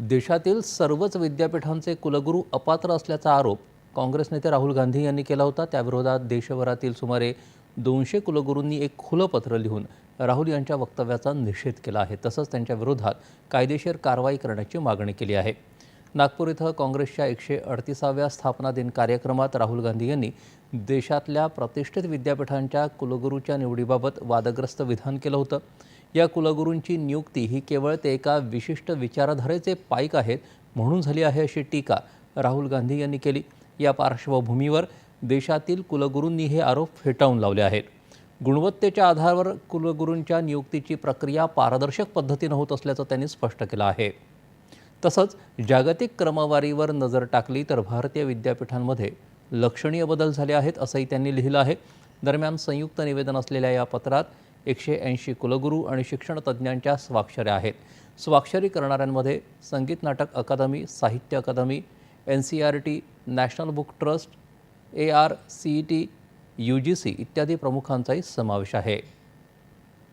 देशातील सर्वच विद्यापीठांचे कुलगुरू अपात्र असल्याचा आरोप काँग्रेस नेते राहुल गांधी यांनी केला होता. त्याविरोधात देशभरातील सुमारे दोनशे कुलगुरूंनी एक खुलं पत्र लिहून राहुल यांच्या वक्तव्याचा निषेध केला आहे. तसंच त्यांच्या विरोधात कायदेशीर कारवाई करण्याची मागणी केली आहे. नागपूर इथं काँग्रेसच्या एकशे अडतीसाव्या स्थापना दिन कार्यक्रमात राहुल गांधी यांनी देशातल्या प्रतिष्ठित विद्यापीठांच्या कुलगुरूच्या निवडीबाबत वादग्रस्त विधान केलं होतं. या कुलगुरूंची नियुक्ती ही केवळ ते एका विशिष्ट विचारधारेचे पाईक आहेत म्हणून झाली आहे अशी टीका राहुल गांधी यांनी केली. या पार्श्वभूमीवर देशातील कुलगुरूंनी हे आरोप फेटाळून लावले आहेत. गुणवत्तेच्या आधारावर कुलगुरूंच्या नियुक्तीची प्रक्रिया पारदर्शक पद्धतीनं होत असल्याचं त्यांनी स्पष्ट केलं आहे. तसंच जागतिक क्रमवारीवर नजर टाकली तर भारतीय विद्यापीठांमध्ये लक्षणीय बदल झाले आहेत असंही त्यांनी लिहिलं आहे. दरम्यान संयुक्त निवेदन असलेल्या या पत्रात एकशे ऐंशी कुलगुरू आणि शिक्षण तज्ज्ञांच्या स्वाक्षऱ्या आहेत. स्वाक्षरी करणाऱ्यांमध्ये Sangeet Natak Akademi Sahitya Akademi N C R T national book trust A R C E T U G C इत्यादी प्रमुखांचाही समावेश आहे.